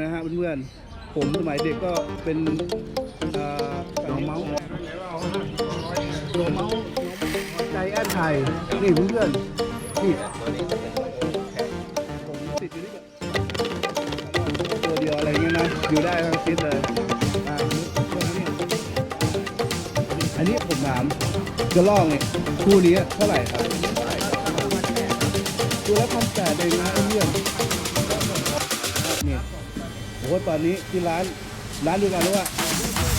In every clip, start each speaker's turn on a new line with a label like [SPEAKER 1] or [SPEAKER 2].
[SPEAKER 1] นะฮะเพื่อนๆผมสมัยเด็กก็เป็นเอ่อน้องเมาส์น้องเมาส์ใจแอนไทยนี่เพื่อนๆนี่ผมติดอยู่นี่ตัวเดียวอะไรเงี้ยนะอยู่ได้ทั้งชิ้นเลยอ,อันนี้ผมถามกระลอกเนี่ยคู่นี้เท่าไหร่ครับตัวละพันแปดเองนะ โอ้โหตอนนี้ที่ร้านร้านดูกันว่า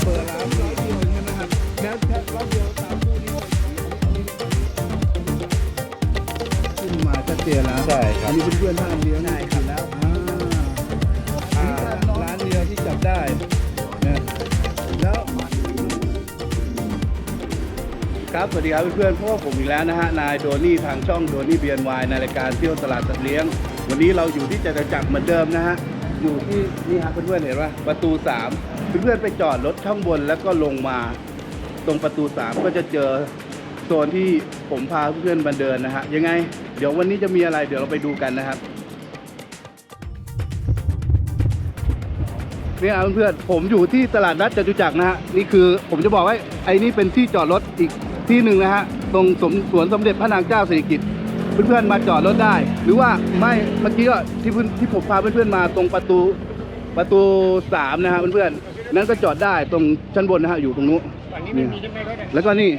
[SPEAKER 1] เปิดร้านรอบเดียวเองนะครับแค่แค่รอบเดียวสามคู่นี้ขึ้นมาชัดเจนแล้ว
[SPEAKER 2] ใช่ครับ
[SPEAKER 1] อันนี้เป็นเพื่อนท่านเลี้ยงได้ครับแล้วอ่าร้านเดียวที่จับได้นะแล้วครับสวัสดีครับเพื่อนๆพวกผมอีกแล้วนะฮะนายโดนี่ทางช่องโดนี่เบียนวายในรายการเที่ยวตลาดสัตว์เลี้ยง วันนี้เราอยู่ที่จตุจักรเหมือนเดิมนะฮะ อยู่ที่นี่ฮะเพื่อนๆเห็นป่ะประตูสามเพื่อนๆไปจอดรถข้างบนแล้วก็ลงมา ตรงประตูสามก็จะเจอโซนที่ผมพาเพื่อนๆมาเดินนะฮะยังไง เดี๋ยววันนี้จะมีอะไรเดี๋ยวเราไปดูกันนะครับเนี่ยเพื่อนๆผมอยู่ที่ตลาดนัดจตุจักรนะฮะนี่คือผมจะบอกว่าไอ้นี่เป็นที่จอดรถอีกที่หนึ่งนะฮะตรงสมสวนสมเด็จพระนางเจ้าสิริกิติ์ เพื่อนๆมาจอดรถได้ หรือว่าไม่เมื่อกี้ก็ที่เพื่อนที่ผมพาเพื่อนๆมาตรงประตูประตูสามนะฮะเพื่อนๆนั้นก็จอดได้ตรงชั้นบนนะฮะอยู่ตรงนู้นนี่แล้วก็นี่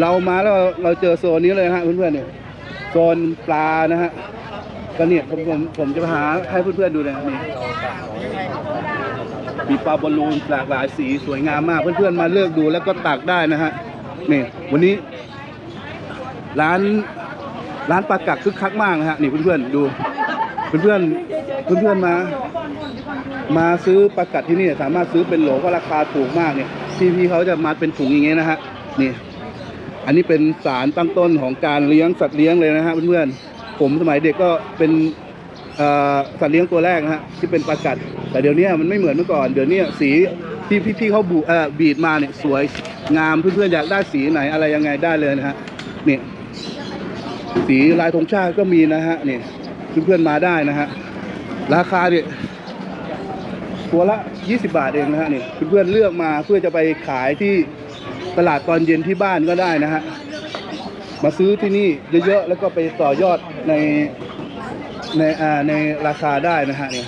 [SPEAKER 1] เรามาแล้วเราเจอโซนนี้เลยนะฮะเพื่อนๆเนี่ยโซนปลานะฮะก็เนี่ยผมผมผมจะหาให้เพื่อนๆดูเลยนะนี่มีปลาบอลลูนหลากหลายสีสวยงามมากเพื่อนๆมาเลือกดูแล้วก็ตักได้นะฮะนี่วันนี้ร้าน ร้านปลากักคึกคักมากนะฮะนี่เพื่อนๆดู เพื่อนๆเพื่อนๆมา มาซื้อปลากัดที่นี่สามารถซื้อเป็นโหลเพราะราคาถูกมากเนี่ยพี่พี่เขาจะมาเป็นถุงอย่างเงี้ยนะฮะนี่ อันนี้เป็นสารตั้งต้นของการเลี้ยงสัตว์เลี้ยงเลยนะฮะเพื่อนๆผมสมัยเด็กก็เป็นสัตว์เลี้ยงตัวแรกนะฮะที่เป็นปลากัด แต่เดี๋ยวนี้มันไม่เหมือนเมื่อก่อนเดี๋ยวนี้สีที่พี่พี่เขาบูเอ่อบีดมาเนี่ยสวยงามเพื่อนๆอยากได้สีไหนอะไรยังไงได้เลยนะฮะนี่ สีลายธงชาติก็มีนะฮะนี่เพื่อนๆมาได้นะฮะราคาเนี่ยตัวละ 20 บาทเองนะฮะนี่เพื่อนๆเลือกมาเพื่อจะไปขายที่ตลาดตอนเย็นที่บ้านก็ได้นะฮะมาซื้อที่นี่เยอะๆแล้วก็ไปต่อยอดในในอ่าในราคาได้นะฮะนี่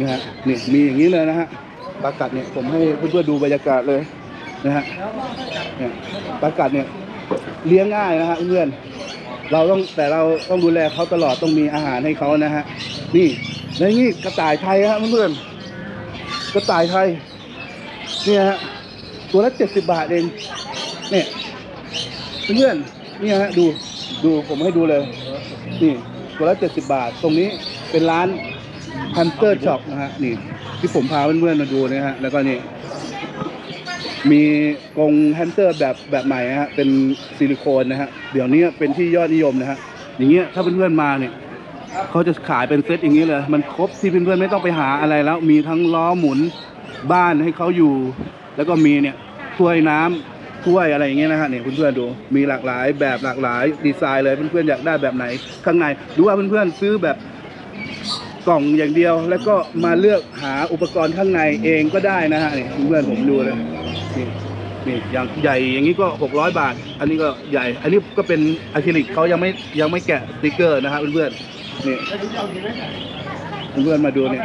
[SPEAKER 1] นะฮะนี่มีอย่างนี้เลยนะฮะปลากัดเนี่ยผมให้เพื่อนๆดูบรรยากาศเลยนะฮะเนี่ยปลากัดเนี่ยเลี้ยงง่ายนะฮะเพื่อน เราต้องแต่เราต้องดูแลเขาตลอดต้องมีอาหารให้เขานะฮะนี่แล้วนี่กระต่ายไทยฮะเพื่อนๆกระต่ายไทยเนี่ยฮะตัวละเจ็ดสิบบาทเองเนี่ยเพื่อนๆเนี่ยฮะดูดูผมให้ดูเลย นี่ตัวละเจ็ดสิบบาท ตรงนี้เป็นร้านฮันเตอร์ช็อปนะฮะนี่ที่ผมพาเพื่อนๆมาดูนะฮะแล้วก็นี่ มีกรงแฮมสเตอร์แบบแบบใหม่ฮะเป็นซิลิโคนนะฮะเดี๋ยวนี้เป็นที่ยอดนิยมนะฮะอย่างเงี้ยถ้าเพื่อนๆมาเนี่ยเขาจะขายเป็นเซตอย่างนี้เลย มันครบที่เพื่อนๆไม่ต้องไปหาอะไรแล้ว มีทั้งล้อหมุนบ้านให้เขาอยู่ แล้วก็มีเนี่ยถ้วยน้ำถ้วยอะไรอย่างเงี้ยนะฮะเนี่ยเพื่อนๆดูมีหลากหลายแบบหลากหลายดีไซน์เลยเพื่อนๆอยากได้แบบไหน ข้างในหรือว่าเพื่อนๆซื้อแบบกล่องอย่างเดียว แล้วก็มาเลือกหาอุปกรณ์ข้างในเองก็ได้นะฮะนี่เพื่อนๆผมดูเลย นี่นี่อย่างใหญ่อย่างนี้ก็ 600 บาท อันนี้ก็ใหญ่ อันนี้ก็เป็นอะคริลิกเขายังไม่ยังไม่แกะสติกเกอร์นะฮะเพื่อนๆนี่เพื่อนๆมาดูเนี่ย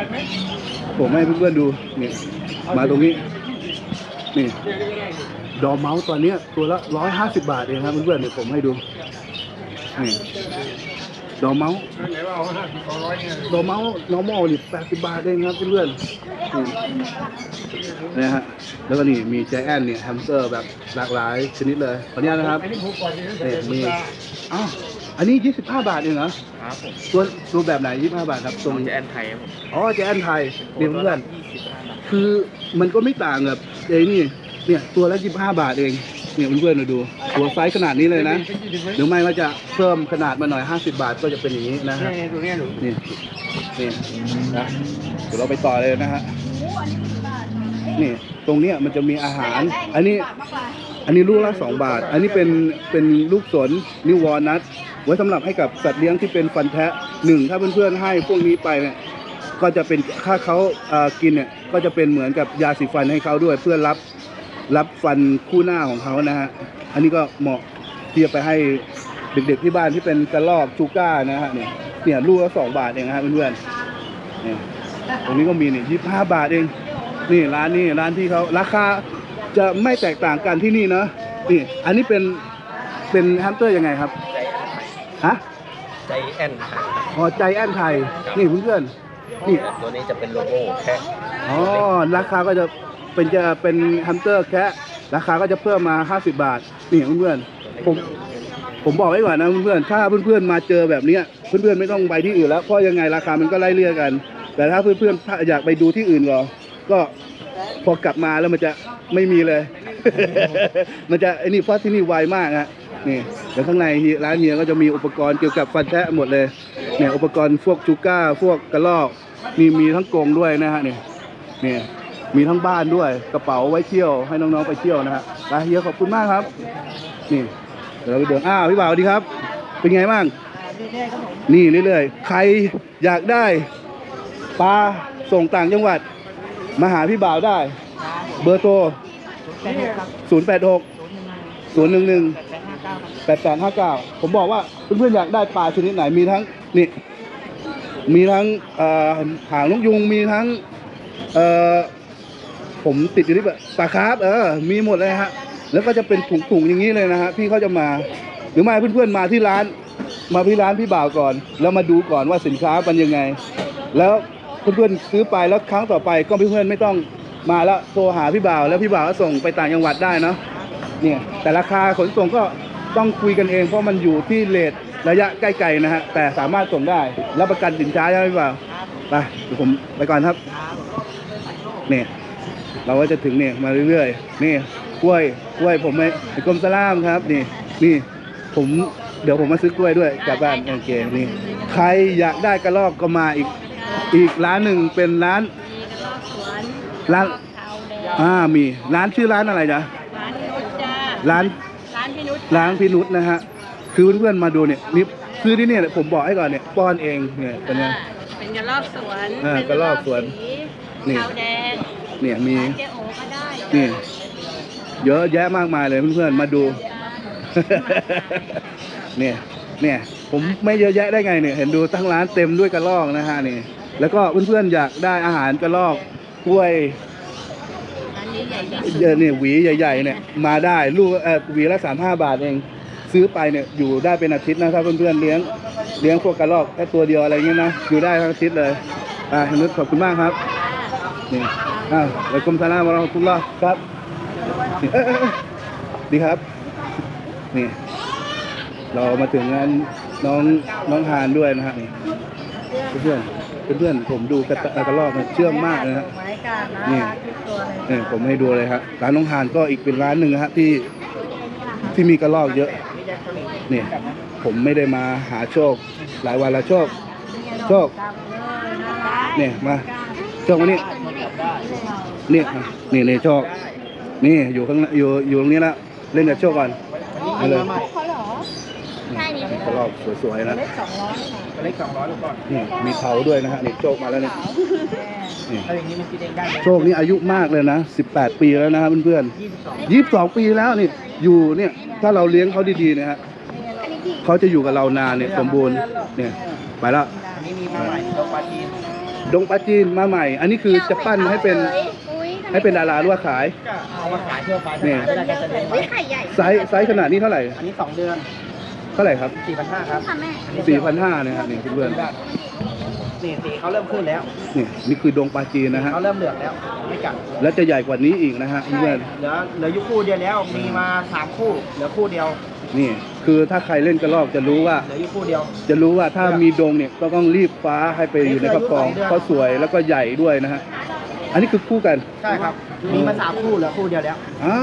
[SPEAKER 1] ผมให้เพื่อนๆดูนี่มาตรงนี้นี่ดอร์เมาส์ตัวเนี้ยตัวละ 150 บาทเองครับเพื่อนๆเนี่ยผมให้ดูนี่ ดอร์เมาส์โนเมาส์ normal นี่แปดสิบบาทเองครับเพื่อนๆนี่นะฮะแล้วก็นี่มีใจแอนเนี่ยแฮมสเตอร์แบบหลากหลายชนิดเลยขออนุญาตนะครับนี่มีอ้าวอันนี้25บาทเองเหรอ
[SPEAKER 2] ครับผม
[SPEAKER 1] ตัวตัวแบบไหน25บาทครับตรง
[SPEAKER 2] จะแอนไทยครับผม
[SPEAKER 1] อ๋อใจแอนไทยเนี่ยเพื่อน
[SPEAKER 2] ยี่สิบห้าบาท
[SPEAKER 1] คือมันก็ไม่ต่างกับไอ้นี่เนี่ยตัวละ25บาทเอง เนี่ยเพื่อนๆมาดูตัวไซส์ขนาดนี้เลยนะ หรือไม่ก็จะเพิ่มขนาดมาหน่อย 50 บาทก็จะเป็นอย่างนี้นะฮะ
[SPEAKER 2] นี่ตัวเนี้ยหนู
[SPEAKER 1] นี่นี่นะเดี๋ยวเราไปต่อเลยนะฮะนี่ตรงเนี้ยมันจะมีอาหาร อันนี้ อันนี้ลูกละสองบาท อันนี้เป็นเป็นลูกสนนิววอลนัทไว้สำหรับให้กับสัตว์เลี้ยงที่เป็นฟันแทะหนึ่งถ้าเพื่อนๆให้พวกนี้ไปเนี่ยก็จะเป็นถ้าเขาเอ่อกินเนี่ยก็จะเป็นเหมือนกับยาสีฟันให้เขาด้วยเพื่อรับ รับฟันคู่หน้าของเขานะฮะ อันนี้ก็เหมาะที่จะไปให้เด็กๆที่บ้านที่เป็นกระรอกชูก้านะฮะเนี่ยเนี่ยลูกละสองบาทเองนะฮะเพื่อนๆเนี่ยตรงนี้ก็มีเนี่ยยี่ห้าบาทเอง นี่ร้านนี้ร้านที่เขาราคาจะไม่แตกต่างกันที่นี่เนาะนี่ อันนี้เป็นเป็นแฮมสเตอร์ยังไงครับ ฮะ
[SPEAKER 2] ใจแอนครับ
[SPEAKER 1] พอใจแอนไทย นี่เพื่อนๆนี่
[SPEAKER 2] ตัวนี้จะเป็นโลโก้แค่
[SPEAKER 1] อ๋อราคาก็จะ เป็นจะเป็นฮัมเตอร์แค่ราคาก็จะเพิ่มมา 50 บาทนี่เพื่อนๆผมผมบอกไว้ก่อนนะเพื่อนๆถ้าเพื่อนๆมาเจอแบบเนี้ยเพื่อนๆไม่ต้องไปที่อื่นแล้วเพราะยังไงราคามันก็ไล่เลี่ยกัน แต่ถ้าเพื่อนๆอยากไปดูที่อื่นก็ก็พอกลับมาแล้วมันจะไม่มีเลย มันจะไอ้นี่เพราะที่นี่ไวมากฮะนี่เดี๋ยวข้างในร้านเฮียก็จะมีอุปกรณ์เกี่ยวกับฟันแทะหมดเลยเนี่ยอุปกรณ์พวกจูก้าพวกกระลอกนี่มีทั้งกรงด้วยนะฮะเนี่ยเนี่ย มีทั้งบ้านด้วย กระเป๋าไว้เที่ยวให้น้องๆไปเที่ยวนะฮะไปเฮียขอบคุณมากครับ นี่เดี๋ยวเราไปเดินอ้าวพี่บ่าวดีครับ เป็นไงบ้างนี่เรื่อยๆ ใครอยากได้ปลาส่งต่างจังหวัด มาหาพี่บ่าวได้ เบอร์โทร 086 011 8859 ผมบอกว่าเพื่อนๆอยากได้ปลาชนิดไหนมีทั้งนี่มีทั้งหางนกยุงมีทั้ง ผมติดอยู่ที่แบบปลาคาร์ฟเออ มีหมดเลยฮะ แล้วก็จะเป็นถุงๆอย่างนี้เลยนะฮะ พี่เขาจะมา หรือไม่เพื่อนๆมาที่ร้าน มาที่ร้านพี่บ่าวก่อน แล้วมาดูก่อนว่าสินค้าเป็นยังไง แล้วเพื่อนๆซื้อไปแล้วครั้งต่อไปก็เพื่อนๆไม่ต้องมาแล้วโทรหาพี่บ่าวแล้วพี่บ่าวก็ส่งไปต่างจังหวัดได้เนาะ เนี่ยแต่ราคาขนส่งก็ต้องคุยกันเองเพราะมันอยู่ที่เลทระยะใกล้ๆนะฮะ แต่สามารถส่งได้รับประกันสินค้าใช่ไหมพี่บ่าวไปเดี๋ยวผมไปก่อนครับ เนี่ย เราก็จะถึงเนี่ยมาเรื่อยๆ นี่กล้วยกล้วยผมไม่กรมสลามครับนี่นี่ผมเดี๋ยวผมมาซื้อกล้วยด้วยกลับบ้านโอเคนี่ใครอยากได้กระรอกก็มาอีกอีกร้านหนึ่งเป็นร้านร้านอ่ามีร้านชื่อร้านอะไรจ๊ะ
[SPEAKER 3] ร้านพี่นุชจ้า
[SPEAKER 1] ร้าน
[SPEAKER 3] ร้านพี่นุช
[SPEAKER 1] ร้านพี่นุชนะฮะคือเพื่อนๆมาดูเนี่ยนี่คือที่เนี่ยผมบอกให้ก่อนเนี่ยป้อนเองเนี่ยเป็นไง
[SPEAKER 3] อ่าเป็นกระรอกสวน
[SPEAKER 1] อ่า
[SPEAKER 3] เป็น
[SPEAKER 1] กระรอกสวน
[SPEAKER 3] สี
[SPEAKER 1] นี่
[SPEAKER 3] ขาวแดง
[SPEAKER 1] เนี่ยมี
[SPEAKER 3] ร้านเจ๊โอก็ได้
[SPEAKER 1] นี่เยอะแยะมากมายเลยเพื่อนๆมาดู เนี่ยเนี่ยผมไม่เยอะแยะได้ไงเนี่ยเห็นดูทั้งร้านเต็มด้วยกระรอกนะฮะนี่แล้วก็เพื่อนๆอยากได้อาหารกระรอกกล้วย
[SPEAKER 3] ร้านนี้ใหญ่ที่สุด
[SPEAKER 1] เยอะเนี่ยหวีใหญ่ๆเนี่ยมาได้ลูกเออหวีละสามห้าบาทเองซื้อไปเนี่ยอยู่ได้เป็นอาทิตย์นะถ้าเพื่อนๆเลี้ยงเลี้ยงพวกกระรอกแค่ตัวเดียวอะไรเงี้ยนะอยู่ได้ทั้งอาทิตย์เลยอ่านุชขอบคุณมากครับ นี่อ้าววะกุมสลามวะเราะห์มะตุลลอฮ์ครับนี่เอ้ยเอ้ยเอ้ยดีครับ นี่ เรามาถึงงานน้องน้องฮานด้วยนะฮะนี่เพื่อนๆเพื่อนๆผมดูกระตะกระรอกเนี่ยเชื่องมากเลยนะฮะ
[SPEAKER 3] ไม้กาดนะ
[SPEAKER 1] นี่
[SPEAKER 3] ทุกตัวเลย
[SPEAKER 1] นี่ผมให้ดูเลยครับร้านน้องหานก็อีกเป็นร้านหนึ่งนะฮะที่ที่มีกระรอกเยอะนี่ผมไม่ได้มาหาโชค หลายวันแล้วโชค โชค เนี่ยมาโชคมานี่ นี่ยมานี่นี่โชค นี่อยู่ข้างอยู่อยู่ตรงนี้แล้วเล่นกับโชคก่อนมาเลย
[SPEAKER 3] เขาเหรอใช่นี่
[SPEAKER 1] กระรอกสวยๆนะ
[SPEAKER 3] เล็กสองร้อย
[SPEAKER 2] เล็กสองร้อยลูกก่อน
[SPEAKER 1] นี่มีเขาด้วยนะฮะนี่โชคมาแล้วเนี่ยนี่
[SPEAKER 2] ถ้าอย่างนี้มันกินเองได้เลย
[SPEAKER 1] โชคนี่อายุมากเลยนะ 18 ปีแล้วนะครับเพื่อนๆ
[SPEAKER 2] ยี่สิบสอง
[SPEAKER 1] ยี่สิบสองปีแล้วนี่อยู่เนี่ยถ้าเราเลี้ยงเขาดีๆเนะฮะเขาจะอยู่กับเรานานเนี่ยสมบูรณ์เนี่ยไปแล้ว
[SPEAKER 2] อันนี้มีมาใหม่โลกปลาจีน
[SPEAKER 1] ดงปลาจีนมาใหม่ อันนี้คือจะปั้นให้เป็น ให้เป็นดาราหรือว่าขาย
[SPEAKER 2] ก็เอามาขายเพื่อไฟ
[SPEAKER 1] เนี่ย
[SPEAKER 2] ไม่ได้ก็จะเลี้ยงไว้
[SPEAKER 3] ไข่ใหญ่
[SPEAKER 1] ไซส์ไซส์ขนาดนี้เท่าไหร่
[SPEAKER 2] อันนี้สองเดือน
[SPEAKER 1] เท่าไหร่ครับ
[SPEAKER 2] สี่พันห้าครับ
[SPEAKER 3] ค่ะแม่
[SPEAKER 1] สี่พันห้าเนี่ยครับนี่เพื่อน
[SPEAKER 2] นี่สีเขาเริ่มขึ้นแล้ว
[SPEAKER 1] ๆนี่นี่คือดงปลาจีนนะฮะ
[SPEAKER 2] เขาเริ่มเหลืองแล้ว ไม่กัด
[SPEAKER 1] แล้วจะใหญ่กว่านี้อีกนะฮะ
[SPEAKER 2] ใช่
[SPEAKER 1] เพื่อน
[SPEAKER 2] เหลือเหลืออยุคู่เดียวแล้ว มีมาสามคู่ เหลือคู่เดียว
[SPEAKER 1] ๆนี่ คือถ้าใครเล่นกระรอกจะรู้ว่า
[SPEAKER 2] เหลืออยุคู่เดียว
[SPEAKER 1] จะรู้ว่าถ้ามีดงเนี่ยก็ต้องรีบฟ้าให้ไปอยู่ในครอบครองเพราะสวยแล้วก็ใหญ่ด้วยนะฮะ อันนี้คือคู่กัน
[SPEAKER 2] ใช่ครับ มีมาสามคู่เหลือคู่เดียวแล้ว
[SPEAKER 1] อ่า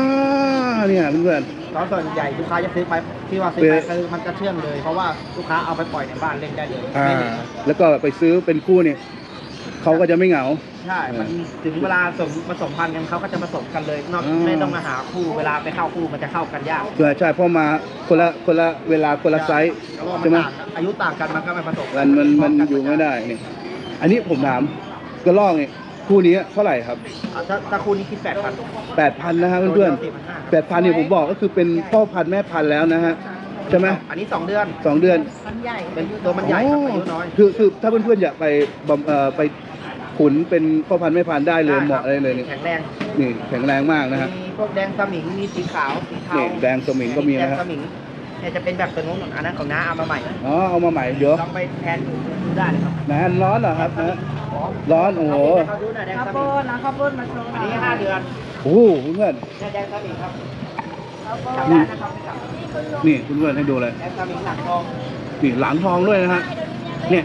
[SPEAKER 1] เนี่ยเพื่อน
[SPEAKER 2] ตอนส่วนใหญ่ลูกค้าจะซื้อไปที่ว่าซื้อไปคือมันจะเชื่องเลย เพราะว่าลูกค้าเอาไปปล่อยในบ้านเล่นได้เลย
[SPEAKER 1] ๆอ่า
[SPEAKER 2] ไม่มี
[SPEAKER 1] แล้วก็ไปซื้อเป็นคู่เนี่ยเขาก็จะไม่เหงา
[SPEAKER 2] ใช่ มันถึงเวลาผสมผสมพันธุ์กันเขาก็จะผสมกันเลย นอก
[SPEAKER 1] อืม
[SPEAKER 2] ไม่ต้องมาหาคู่ เวลาไปเข้าคู่มันจะเข้ากันยาก
[SPEAKER 1] ใช่ใช่เพราะมาคนละคนละเวลาคนละไซส์
[SPEAKER 2] เพราะว่ามั
[SPEAKER 1] ใช่
[SPEAKER 2] น
[SPEAKER 1] ไหม
[SPEAKER 2] ต่างอายุต่างกันมันก็ไม่ผสม
[SPEAKER 1] มันมันมันอยู่ไม่ได้นี่อันนี้ผมถามกระรอกเนี่ย คู่นี้เท่าไหร่ครับ
[SPEAKER 4] อ่าถ้าถ้าคู่นี้คิดแปดพัน
[SPEAKER 1] แปดพันนะฮะเพื่อนๆแปดพันเนี่ยผมบอกก็คือเป็นพ่อพันธุ์แม่พันธุ์แล้วนะฮะใช่ไหม
[SPEAKER 4] อันนี้สองเดือน
[SPEAKER 1] สองเดือน
[SPEAKER 5] มันใหญ่
[SPEAKER 4] เป็นตัวมันใหญ่ครับอายุน้อย
[SPEAKER 1] คือคือถ้าเพื่อนๆอยากไปบำเอ่อไปขุนเป็นพ่อพันธุ์แม่พันธุ์ได้เลยเหมาะเลยเลยนี่
[SPEAKER 4] แข็งแรง
[SPEAKER 1] นี่แข็งแรงมากนะฮะ
[SPEAKER 4] มีพวกแดงสมิง มีสีขาว สีเทา
[SPEAKER 1] นี่แดงสมิงก็มีนะฮะ
[SPEAKER 4] แดงสมิง เนี่ยจะเป็นแบบตัวนู้นอันนั้นของน้าเอามาใหม่
[SPEAKER 1] อ๋อเอามาใหม่เดี๋ยว
[SPEAKER 4] ลองไปแทนดูได้เลยครับ
[SPEAKER 1] นะฮะร้อนเหรอครับนะร้อนโอ้โห
[SPEAKER 4] เขาดูหน่อยแดง
[SPEAKER 5] ข้าว
[SPEAKER 4] ส
[SPEAKER 5] โพ
[SPEAKER 4] มิง
[SPEAKER 5] ดนะข้าวโพดมาโชว์
[SPEAKER 4] อันนี้ห้าเดือน
[SPEAKER 1] โอ้โหเพื่อน
[SPEAKER 4] เนี่ยแดงสมิงครับ
[SPEAKER 5] ข้าวโพ
[SPEAKER 4] จับ
[SPEAKER 5] ด
[SPEAKER 4] ได้นะครับจับ
[SPEAKER 1] ๆนี่เพื่อนๆให้ดูเลย
[SPEAKER 4] แดงสมิงหนักทอง
[SPEAKER 1] นี่หลังทองด้วยนะฮะเนี่ย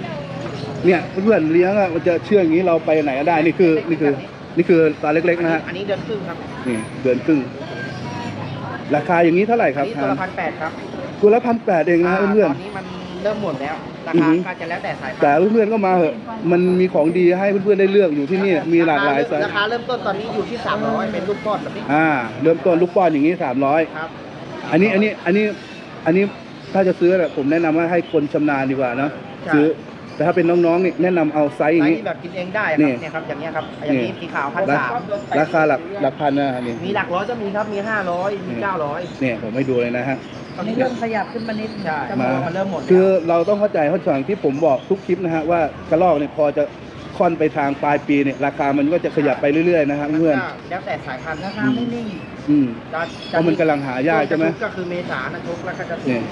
[SPEAKER 1] เนี่ยเพื่อนๆเลี้ยงอะมันจะเชื่องอย่างนี้เราไปไหนก็ได้นี่คือนี่คือ นี่คือตาเล็กๆนะฮะ
[SPEAKER 4] อันนี้เดือนครึ่งครับ
[SPEAKER 1] นี่เดือนครึ่งราคาอย่างนี้เท่าไหร่ค
[SPEAKER 4] อั
[SPEAKER 1] รั
[SPEAKER 4] น
[SPEAKER 1] บ
[SPEAKER 4] นี้ตัวละพันแปดครับ
[SPEAKER 1] ตัวละพันแปดเองนะฮะเพื่อน
[SPEAKER 4] ตอนนี้มันเริ่มหมดแล้วรา
[SPEAKER 1] อือ
[SPEAKER 4] คา
[SPEAKER 1] หือ
[SPEAKER 4] ก็จะแล้วแต่สายพัน
[SPEAKER 1] แต่
[SPEAKER 4] ธุ์
[SPEAKER 1] เพื่อนๆก็มาเหอะ มันมีของดีให้เพื่อนๆได้เลือกอยู่ที่นี่มีหลากหลายไซส์
[SPEAKER 4] ราคาเริ่มต้นตอนนี้อยู่ที่ 300 เป็นลูกก้อนแบบนี้
[SPEAKER 1] อ่า เริ่มต้นลูกป้อนอย่างนี้สามร้อย
[SPEAKER 4] ครับ
[SPEAKER 1] อันนี้อันนี้อันนี้อันนี้ถ้าจะซื้อเนี่ยผมแนะนำว่าให้คนชำนาญดีกว่าเนอะซื้อ แต่ถ้าเป็นน้องๆนี่แนะนำเอาไซส์อ
[SPEAKER 4] ไซ
[SPEAKER 1] ย่าง
[SPEAKER 4] ส์
[SPEAKER 1] นี้
[SPEAKER 4] ที่แบบกินเองได้ค
[SPEAKER 1] นี่
[SPEAKER 4] รับเนี่ยครับอย่างเงี้ยครับอย่างนี้สีขาวพัน
[SPEAKER 1] รา
[SPEAKER 4] สาม
[SPEAKER 1] ราคาหลักหลักพันนะอันนี้
[SPEAKER 4] มีหลักร้อยก็มีครับมี500มี900
[SPEAKER 1] เนี่ยผมให้ดูเลยนะฮะ
[SPEAKER 5] ตอนนี้เริ่มขยับขึ้นมานิด
[SPEAKER 4] ใช่
[SPEAKER 5] จะ
[SPEAKER 1] มา
[SPEAKER 4] มันเริ่มหมดแล้ว
[SPEAKER 1] คือเราต้องเข้าใจเข้าใจที่ผมบอกทุกคลิปนะฮะว่ากระรอกเนี่ยพอจะค่อนไปทางปลายปีเนี่ยราคามันก็จะขยับไปเรื่อยๆนะฮะเพื่อน
[SPEAKER 4] ก็แล้วแต่สายพันธุ์
[SPEAKER 5] รา
[SPEAKER 4] นะ
[SPEAKER 5] คาไม่นิ่ง
[SPEAKER 1] อืม
[SPEAKER 4] จะ
[SPEAKER 1] เพราะมันกำลังหายากใช่ไหม
[SPEAKER 4] ก็คือเมษานะทุกแล้วก็จะถู
[SPEAKER 1] เนี่ย
[SPEAKER 4] ก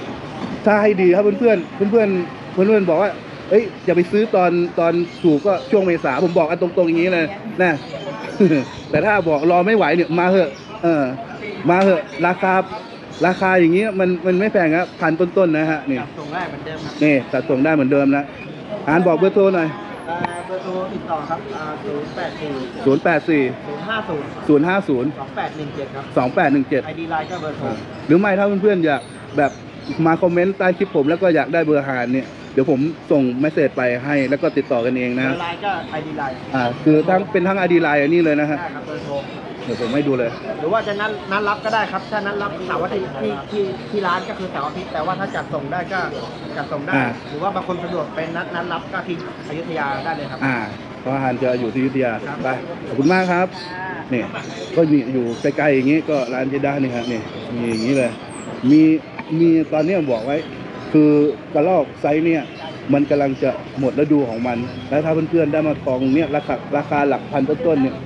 [SPEAKER 1] ถ้าให้ดีครับเพื่อนๆเพื่อนๆเพื่อนๆเพื่อนๆบอกว่า เอ้ยอย่าไปซื้อตอนตอนถูกก็ช่วงเมษาผมบอกกันตรงๆอย่างนี้เลยนะ แต่ถ้าบอกรอไม่ไหวเนี่ยมาเหอะ เออ มาเหอะราคาราคาอย่างนี้มันมันไม่แพงครับพันต้นๆนะฮะนี่
[SPEAKER 4] จับส่งได้เหมือนเดิมครับ
[SPEAKER 1] นี่จัดส่งได้เหมือนเดิมนะอ่านบอกเบอร์โทรหน่อย
[SPEAKER 4] อ่าเบอร์โทรติดต่อครับ0 8 4
[SPEAKER 1] 0 8 4
[SPEAKER 4] 0 5 0
[SPEAKER 1] 0 5 0
[SPEAKER 4] 2 8 1 7ครับ
[SPEAKER 1] 2 8 1 7
[SPEAKER 4] ไอดีไลน์ก็เบอร์โทร
[SPEAKER 1] หรือไม่ถ้าเพื่อนๆอยากแบบมาคอมเมนต์ใต้คลิปผมแล้วก็อยากได้เบอร์หารเนี่ย เดี๋ยวผมส่งเมสเซจไปให้แล้วก็ติดต่อกันเอง
[SPEAKER 4] เบ
[SPEAKER 1] นะ
[SPEAKER 4] อร์ไลน์ก็ไอดีไลน์
[SPEAKER 1] อ่าคือทั้งเป็นทั้งอดีไลน์อันนี้เลยนะฮะ
[SPEAKER 4] ได้ครับเบอร์โทร
[SPEAKER 1] เดี๋ยวผมให้ดูเลย
[SPEAKER 4] หรือว่าจะนัดนัดรับก็ได้ครับถ้านัดรับเสาร์อาทิตย์ที่ที่ที่ร้านก็คือเสาร์อาทิตย์แต่ว่าถ้าจัดส่งได้ก็จัดส่งได้
[SPEAKER 1] อ่า
[SPEAKER 4] หรือว่าบางคนสะดวกเป็นนัดนัดรับก็ที่อยุธยาได้เลยครับ
[SPEAKER 1] อ่าเพราะอาหารจะอยู่ที่อยุธยา
[SPEAKER 4] ครับ
[SPEAKER 1] ไปขอบคุณมากครับ นี่ก็มีอยู่ใกล้ๆอย่างนี้ก็ร้านเจด้านี่ครับนี่มีอย่างนี้เลย มีมีตอนเนี้ยบอกไว้ คือกระลอกไซส์เนี่ยมันกำลังจะหมดฤดูของมัน แล้วถ้าเพื่อนๆได้มาทองเนี่ยราคาราคาหลักพันต้นๆเนี่ย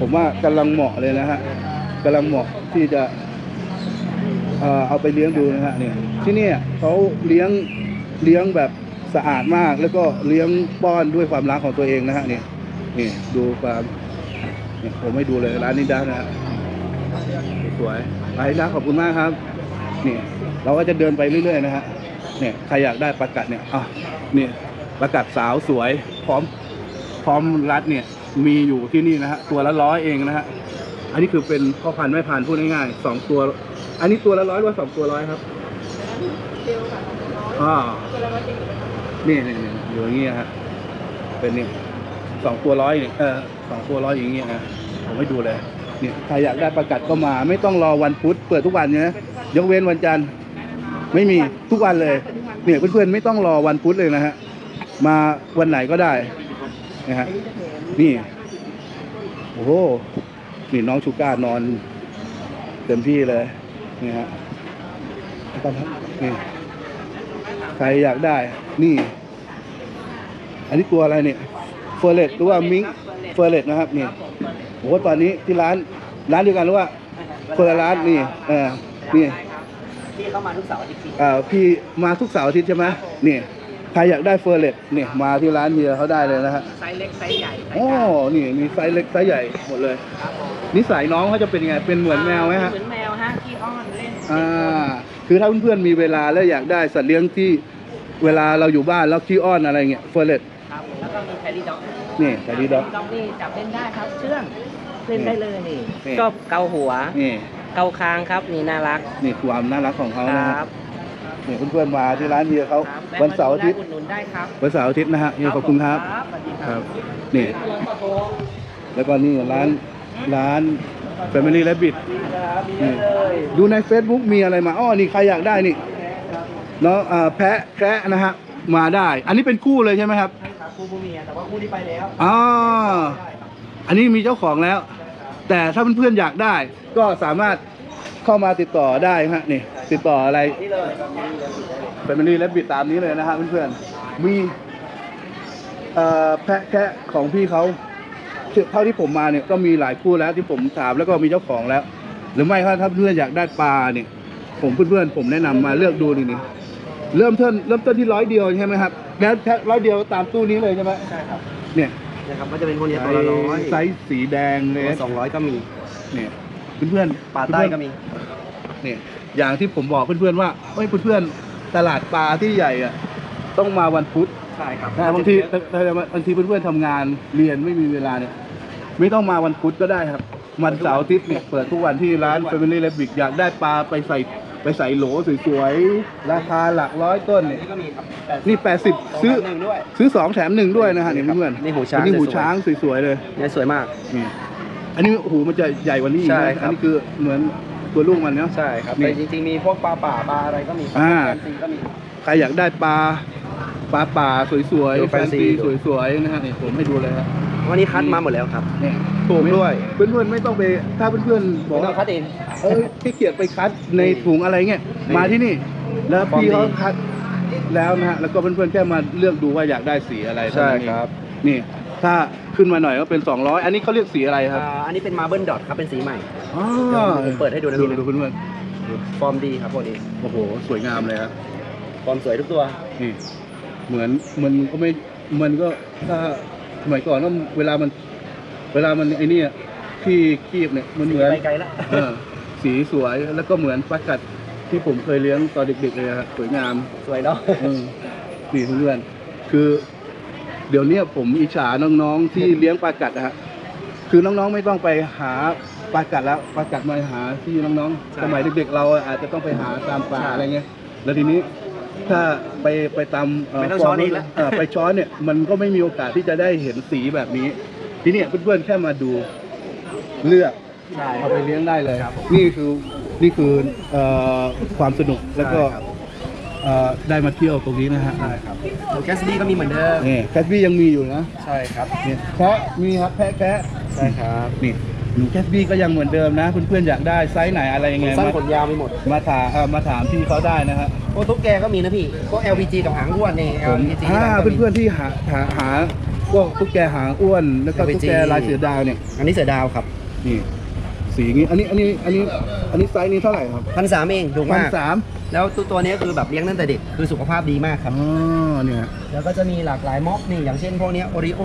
[SPEAKER 1] ผมว่ากำลังเหมาะเลยนะฮะกำลังเหมาะที่จะเอาไปเลี้ยงดูนะฮะเนี่ยที่นี่เขาเลี้ยงเลี้ยงแบบสะอาดมาก แล้วก็เลี้ยงป้อนด้วยความรักของตัวเองนะฮะนี่นี่ดูความเนี่ยผมไม่ดูเลยร้านนี้ด้านะฮะสวยไปนะขอบคุณมากครับนี่เราก็จะเดินไปเรื่อยๆนะฮะ เนี่ยใครอยากได้ประกัดเนี่ยอะนี่ประกัดสาวสวยพร้อมพร้อมรัดเนี่ยมีอยู่ที่นี่นะฮะตัวละร้อยเองนะฮะอันนี้คือเป็นพ่อพันธุ์แม่พันธุ์พูดง่ายๆสองตัว อันนี้ตัวละร้อยหรือว่าสองตัวร้อยครับอ่านี่นี่นี่อยู่อย่างเงี้ยฮะเป็นนี่สองตัวร้อยนี่เออสองตัวร้อยอย่างเงี้ยนะผมให้ดูเลยเนี่ยใครอยากได้ประกัดก็มา ไม่ต้องรอวันพุธเปิดทุกวันนะยกเว้นวันจันทร์ ไม่มีทุกวันเลย เนี่ยเพื่อนๆไม่ต้องรอวันพุธเลยนะฮะ มาวันไหนก็ได้นะฮะ นี่ โอ้โห นี่น้องชูก้านอน เต็มที่เลยนี่ฮะนี่ใครอยากได้ นี่ อันนี้ตัวอะไรเนี่ยเฟอร์เรตหรือว่ามิงเฟอร์เรตนะครับ นี่โอ้โหตอนนี้ที่ร้าน ร้านเดียวกันหรือว่าคนละร้านนี่เออนี่
[SPEAKER 4] ที่เข้ามาทุกเสาร์อาทิตย์
[SPEAKER 1] อ่าพี่มาทุกเสาร์อาทิตย์ใช่ไหมนี่ใครอยากได้เฟอร์เรตเนี่ยมาที่ร้านเฮียเขาได้เลยนะฮะ
[SPEAKER 4] ไซส์เล็กไซส์ใหญ่ไซส์
[SPEAKER 1] โอ้
[SPEAKER 4] กลาง
[SPEAKER 1] นี่มีไซส์เล็กไซส์ใหญ่หมดเลย
[SPEAKER 4] ครับผม
[SPEAKER 1] นิสัยน้องเขาจะเป็นยังไงเป็นเหมือนแมวไหมฮะ
[SPEAKER 5] เหมือนแมวฮะขี้อ้อนเล่น
[SPEAKER 1] อ่าคือถ้าเพื่อนๆมีเวลาแล้วอยากได้สัตว์เลี้ยงที่เวลาเราอยู่บ้านแล้วขี้อ้อนอะไรเงี้ยเฟอร์เรต
[SPEAKER 4] ครับผมแล้วก็มีแคลรี่ด็อก
[SPEAKER 1] นี่แต่ดีด็อก
[SPEAKER 5] ด็อกนี่จับเล่นได้ครับเชื่องเล่นได้เลยนี่
[SPEAKER 1] นี่
[SPEAKER 5] ชอบเกาหัว
[SPEAKER 1] นี่
[SPEAKER 5] เกาคางครับนี่น่ารัก
[SPEAKER 1] นี่ความน่ารักของเขา
[SPEAKER 5] ค
[SPEAKER 1] นะ
[SPEAKER 5] รั
[SPEAKER 1] ฮะ
[SPEAKER 5] บ
[SPEAKER 1] นี่เพื่อนๆมาที่ร้านเฮียเขา
[SPEAKER 5] ครับ
[SPEAKER 1] วันเสาร์อาทิตย์
[SPEAKER 5] อุดหนุนได้ครับ
[SPEAKER 1] วันเสาร์อาทิตย์นะฮะเฮียขอบคุณครับ
[SPEAKER 5] สวัสดีค
[SPEAKER 1] ค
[SPEAKER 5] รั
[SPEAKER 1] รับบนี่ แล้วก็นี่ร้านร้าน Family Rabbit นี่ดูใน Facebook มีอะไรมาอ้อนี่ใครอยากได้นี่เนาะอ่าแพะแคระนะฮะมาได้ อันนี้เป็นคู่เลยใช่ไหมครับ
[SPEAKER 2] ใช่ครับคู่ผู้เมียแต่ว่าคู่ที่ไปแล้ว
[SPEAKER 1] อ๋อ
[SPEAKER 2] ใช่ครับ
[SPEAKER 1] อันนี้มีเจ้าของแล้ว แต่ถ้าเพื่อนๆอยากได้ ก็สามารถเข้ามาติดต่อได้ฮะนี่ติดต่ออะไร
[SPEAKER 2] นี่เลย
[SPEAKER 1] เป็นมันนี่และบิดตามนี้เลยนะฮะเพื่อนๆมีเอ่อแพะแคะของพี่เขาเท่าที่ผมมาเนี่ยก็มีหลายคู่แล้วที่ผมถามแล้วก็มีเจ้าของแล้ว หรือไม่ถ้าถ้าเพื่อนอยากได้ปลาเนี่ยผมเพื่อนๆผมแนะนำมาเลือกดูนี่นี่เริ่มต้นเริ่มต้นที่ร้อยเดียวใช่ไหมครับแล้วแค่ร้อยเดียวตามตู้นี้เลยใช่ไหม
[SPEAKER 2] ใช่ครับ
[SPEAKER 1] เนี่ย
[SPEAKER 2] นะครับก็จะเป็นคนเดียวตัวละร้อย
[SPEAKER 1] ไซส์สีแดงเลย
[SPEAKER 2] สองร้อยก็มี
[SPEAKER 1] เนี่ยเพื่อนๆ
[SPEAKER 2] ปลาใต้ก็มี
[SPEAKER 1] เนี่ยอย่างที่ผมบอกเพื่อนๆว่าเฮ้ยเพื่อนๆตลาดปลาที่ใหญ่อะต้องมาวันพุธ
[SPEAKER 2] ใช่ครับ
[SPEAKER 1] นะบางทีบางทีเพื่อนๆทำงานเรียนไม่มีเวลาเนี่ย ไม่ต้องมาวันพุธก็ได้ครับ วันเสาร์อาทิตย์เนี่ยเปิดทุกวันที่ร้าน Family r a b b i t อยากได้ปลาไปใส่ ไปใส่โหลสวยๆ ราคาหลักร้อยต้นเนี่ย
[SPEAKER 2] นี่ก็มีครับ
[SPEAKER 1] นี่ 80 ซื้อ
[SPEAKER 2] หนึ่งด้วย
[SPEAKER 1] ซื้อสองแถมหนึ่งด้วยนะฮะเนี่ยเพื่อนๆ
[SPEAKER 2] นี่หูช้าง
[SPEAKER 1] นี่หู
[SPEAKER 2] สวยๆ
[SPEAKER 1] ช้างสวยๆเลย
[SPEAKER 2] เนี่ยสวยมาก
[SPEAKER 1] นี่อันนี้โอ้โหมันจะใหญ่กว่านี้อีก
[SPEAKER 2] ใช่
[SPEAKER 1] นะครับ อันนี้คือเหมือนตัวลูกมันเนาะ
[SPEAKER 2] ใช่ครับ
[SPEAKER 1] นี่
[SPEAKER 2] แต่จริงๆมีพวกปลาป่าปลาอะไรก็มีครับ
[SPEAKER 1] อ่า
[SPEAKER 2] แฟนซีก็มี
[SPEAKER 1] ใครอยากได้ปลาปลาป่าสวย
[SPEAKER 2] ดู
[SPEAKER 1] ๆแฟน
[SPEAKER 2] แฟนซี
[SPEAKER 1] ซี
[SPEAKER 2] ดู
[SPEAKER 1] สวยๆนะฮะนี่ผมให้ดูเลยครับ
[SPEAKER 2] วันนี้คัดมาหมดแล้วครับ
[SPEAKER 1] นี่
[SPEAKER 2] ถูกด้วย
[SPEAKER 1] เพื่อนๆไม่ต้องไปถ้าเพื่อนๆบอก
[SPEAKER 2] ไม่ต้อ
[SPEAKER 1] ว่าง
[SPEAKER 2] คัดเอง
[SPEAKER 1] เออขี้เกียจไปคัดในถุงอะไรเงี้ย
[SPEAKER 2] นี่
[SPEAKER 1] มาที่นี่ แล้ว
[SPEAKER 2] ฟอร์ม
[SPEAKER 1] พี่เขา
[SPEAKER 2] ดี
[SPEAKER 1] คัดแล้วนะฮะแล้วก็เพื่อนๆแค่มาเลือกดูว่าอยากได้สีอะไรเท่านั้นเองนี่ถ้าขึ้นมาหน่อยก็เป็น 200 อันนี้เขาเรียกสีอะไรครับ
[SPEAKER 2] อ่าอันนี้เป็นมาเบิลดอทครับเป็นสีใหม่
[SPEAKER 1] อ๋อ
[SPEAKER 2] เดี๋ยวผมเปิดให้ดูนะ
[SPEAKER 1] ดู
[SPEAKER 2] พี่นะ
[SPEAKER 1] ดูเพื่อน
[SPEAKER 2] ฟอร์มดีครับพวกนี้
[SPEAKER 1] ๆโอ้โห สวยงามเลยครับ
[SPEAKER 2] ฟอร์มสวยทุกตัว
[SPEAKER 1] นี่เหมือนมันก็ไม่มันก็ถ้า สมัยก่อนก็เวลามัน เวลามันไอ้นี่อะที่คีบเนี่ยมันเหมือน
[SPEAKER 2] ไปไกลละ
[SPEAKER 1] เออสีสวยแล้วก็เหมือนปลากัดที่ผมเคยเลี้ยงตอนเด็กๆเลยครับสวยงาม
[SPEAKER 2] สวยเนาะ
[SPEAKER 1] เออนี่เพื่อนๆคือ เดี๋ยวเนี้ยผมอิจฉาน้องๆที่เลี้ยงปลากัดนะฮะคือน้องๆไม่ต้องไปหาปลากัดแล้วปลากัดมาหาที่น้องๆสมัยเด็กๆเราอาจจะต้องไปหาตามป่าอะไรเงี้ยแล้วทีนี้ ถ้าไปไปตามเไม่
[SPEAKER 2] ต้องช้อนอีกแล้ว
[SPEAKER 1] เไปช้อนเนี่ยมันก็ไม่มีโอกาสที่จะได้เห็นสีแบบนี้ ทีเนี้ยเพื่อนๆแค่มาดูเลือก
[SPEAKER 2] ใช่
[SPEAKER 1] เอาไปเลี้ยงได้เลย
[SPEAKER 2] ครับผม
[SPEAKER 1] นี่คือนี่คือเอ่อความสนุกแล้วก็
[SPEAKER 2] ใช่ครับ
[SPEAKER 1] เอ่อได้มาเที่ยวตรงนี้นะฮะ
[SPEAKER 2] ใช่ครับตัวแกสบี้ก็มีเหมือนเดิม
[SPEAKER 1] นี่แคทบี้ยังมีอยู่นะ
[SPEAKER 2] ใช่ครับ
[SPEAKER 1] เนี่ยแพะมีครับแพะแพะ
[SPEAKER 2] ใช่ครับ
[SPEAKER 1] นี่ หนูแคทบี้ก็ยังเหมือนเดิมนะเพื่อนๆอยากได้ไซส์ไหนอะไรยังไง
[SPEAKER 2] สั้น
[SPEAKER 1] มา
[SPEAKER 2] ขนยาวมีหมด
[SPEAKER 1] มาถามเอ่อมาถามพี่เขาได้นะฮะ
[SPEAKER 2] พวกตุ๊กแกก็มีนะพี่พวก LPG กับหางอ้วนนี่
[SPEAKER 1] ผม
[SPEAKER 2] LPG
[SPEAKER 1] อ่า
[SPEAKER 2] ก็มี
[SPEAKER 1] เพื่อนๆที่หาหาหาพวกตุ๊กแกหางอ้วน แล้วก็
[SPEAKER 2] LPG
[SPEAKER 1] ตุ๊กแกลายเสือดาวเนี่ย
[SPEAKER 2] อันนี้เสือดาวครับ
[SPEAKER 1] นี่สีนี้อันนี้อันนี้อันนี้อันนี้ไซส์นี้เท่าไหร่ครับ
[SPEAKER 2] พันสามเองถูก
[SPEAKER 1] พัน
[SPEAKER 2] มาก
[SPEAKER 1] สาม
[SPEAKER 2] แล้วตัวตัวนี้คือแบบเลี้ยงตั้งแต่เด็กคือสุขภาพดีมากครับ
[SPEAKER 1] อ๋อเนี่ย
[SPEAKER 2] แล้วก็จะมีหลากหลายม็อบนี่อย่างเช่นพวกเนี้โอริโอ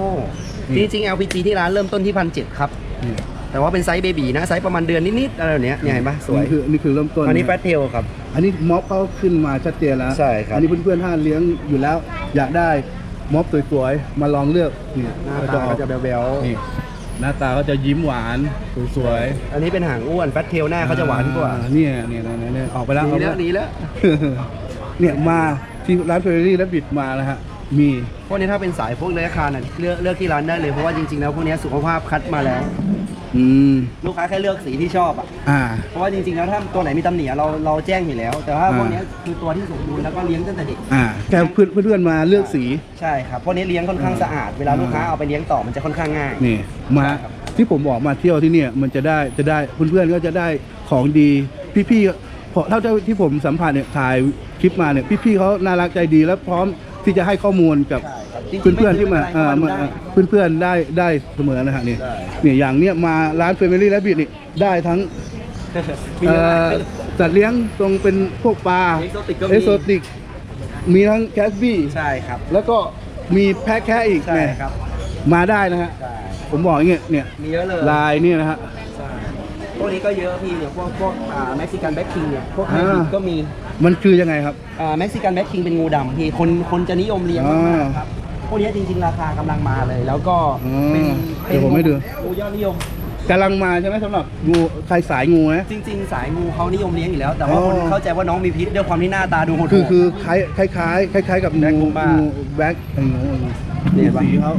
[SPEAKER 1] นี่
[SPEAKER 2] จริงๆ LPG ที่ร้านเริ่มต้นที่พันเจ็ดครับ
[SPEAKER 1] นี่
[SPEAKER 2] แต่ว่าเป็นไซส์เบบีนะไซส์ประมาณเดือนนิดๆอะไรแบบเนี้ยเนี่ยเห็นปะสวย
[SPEAKER 1] นี่คือนี่คือเริ่มต้น
[SPEAKER 2] อันนี้ะแฟตเทลครับ
[SPEAKER 1] อันนี้ม็อบเขาขึ้นมาชัดเจนแล้ว
[SPEAKER 2] ใช่ครับ
[SPEAKER 1] อันนี้เพื่อนๆถ้าเลี้ยงอยู่แล้ว อยากได้ม็อบสวยๆมาลองเลือกนี่
[SPEAKER 2] หน้า
[SPEAKER 1] ก็
[SPEAKER 2] ตา
[SPEAKER 1] อ
[SPEAKER 2] ก็
[SPEAKER 1] อก
[SPEAKER 2] จะแบว
[SPEAKER 1] นี่หน้าตาก็จะยิ้มหวานสวย
[SPEAKER 2] ๆอันนี้เป็นหางอ้วนแฟตเทลหน้าเขาจะหวานกว่า
[SPEAKER 1] อ่เนี่ยเนี่ยเนี่ยเนี่ยออกไปแล้ว
[SPEAKER 2] ดี
[SPEAKER 1] ออกไป
[SPEAKER 2] แล้
[SPEAKER 1] แล้วว
[SPEAKER 2] ดีแล้ว
[SPEAKER 1] เนี่ยมาที่ร้านเฟอร์รี่และบิดมาแล้วฮะ มี
[SPEAKER 2] พวกนี้ถ้าเป็นสายพวกเลื้อยคลานอะเลือกเลือกที่ร้านได้เลยเพราะว่าจริงๆแล้วพวกนี้สุขภาพคัดมาแล้ว
[SPEAKER 1] อืม
[SPEAKER 2] ลูกค้าแค่เลือกสีที่ชอบอะ
[SPEAKER 1] อ่า
[SPEAKER 2] เพราะว่าจริงๆแล้วถ้าตัวไหนมีตำหนิอะเราเราแจ้งอยู่แล้ว แต่ว่า
[SPEAKER 1] อ่า
[SPEAKER 2] พวกนี้คือตัวที่สมบูรณ์แล้วก็เลี้ยงตั้งแต่เด็ก
[SPEAKER 1] อ่าแค่เพื่อนเพื่อนๆมาเลือกสี
[SPEAKER 2] ใช่ครับพวกนี้เลี้ยงค่อนข้างสะอาด เวลาลูกค้าเอาไปเลี้ยงต่อมันจะค่อนข้างง่าย
[SPEAKER 1] นี่ มาที่ผมบอกมาเที่ยวที่เนี่ยมันจะได้จะได้เพื่อนๆก็จะได้ของดีพี่ๆพอเท่าที่ผมสัมผัสเนี่ยถ่ายคลิปมาเนี่ยพี่ๆเขาน่ารักใจดีและพร้อม ที่จะให้ข้อมูลกับ
[SPEAKER 2] จริงๆ
[SPEAKER 1] เพื่อนๆที่มา
[SPEAKER 2] ไเอ่
[SPEAKER 1] อมา
[SPEAKER 2] ได้
[SPEAKER 1] เพื่อนๆได้ได้เสมอนะฮะนี่
[SPEAKER 2] ได้
[SPEAKER 1] เนี่ยอย่างเนี้ยมาร้านเฟมิลี่และบิดนี่ได้ทั้ง
[SPEAKER 2] มี
[SPEAKER 1] เอ่
[SPEAKER 2] อะไร
[SPEAKER 1] อสัตว์เลี้ยงตรงเป็นพวกปลา
[SPEAKER 2] Exotic ก็มี
[SPEAKER 1] เอโซติก มีทั้งแคสบี้
[SPEAKER 2] ใช่ครับ
[SPEAKER 1] แล้วก็มีแพะแค่อีก
[SPEAKER 2] ใช่
[SPEAKER 1] แหม่
[SPEAKER 2] ครับ
[SPEAKER 1] มาได้นะฮะ
[SPEAKER 2] ใช่
[SPEAKER 1] ผมบอกอย่างเงี้ยเนี่ย
[SPEAKER 2] มีเยอะเลย
[SPEAKER 1] ลายเนี่ยนะฮะ
[SPEAKER 2] ใช่พ วกนี้ก็เยอะพี่เนี่ยพวกพวกอ่าเม็กซิกันแบ็คคิงเนี่ยพวกไฮ
[SPEAKER 1] อ่า
[SPEAKER 2] บริดก็มี
[SPEAKER 1] มันคือยังไงครับ
[SPEAKER 2] อ่าเม็กซิกันแบ็คคิงเป็นงูดำพี่คนคนจะนิยมเลี้ยงมากๆครับพวกนี้จริง ๆ ราคากำลังมาเลย แล้วก็
[SPEAKER 1] อืม
[SPEAKER 2] เป็น
[SPEAKER 1] เดี๋ยวผมให้ดู
[SPEAKER 2] งูยอดนิยม
[SPEAKER 1] กำลังมาใช่ไหมสำหรับงูใครสายงูนะ
[SPEAKER 2] จริง ๆ สายงูเขานิยมเลี้ยงอยู่แล้ว แต่ว่า
[SPEAKER 1] อ๋อ
[SPEAKER 2] คนเข้าใจว่าน้องมีพิษด้วยความที่หน้าตาดูโหดๆ
[SPEAKER 1] คือคือคล้ายคล้ายคล้ายคล้ายคล้ายกับ
[SPEAKER 2] แบล็ค
[SPEAKER 1] งู
[SPEAKER 2] บูบ้า
[SPEAKER 1] งูแบล็คไอ้งู
[SPEAKER 2] นี่เห็นปะ
[SPEAKER 1] สีเขา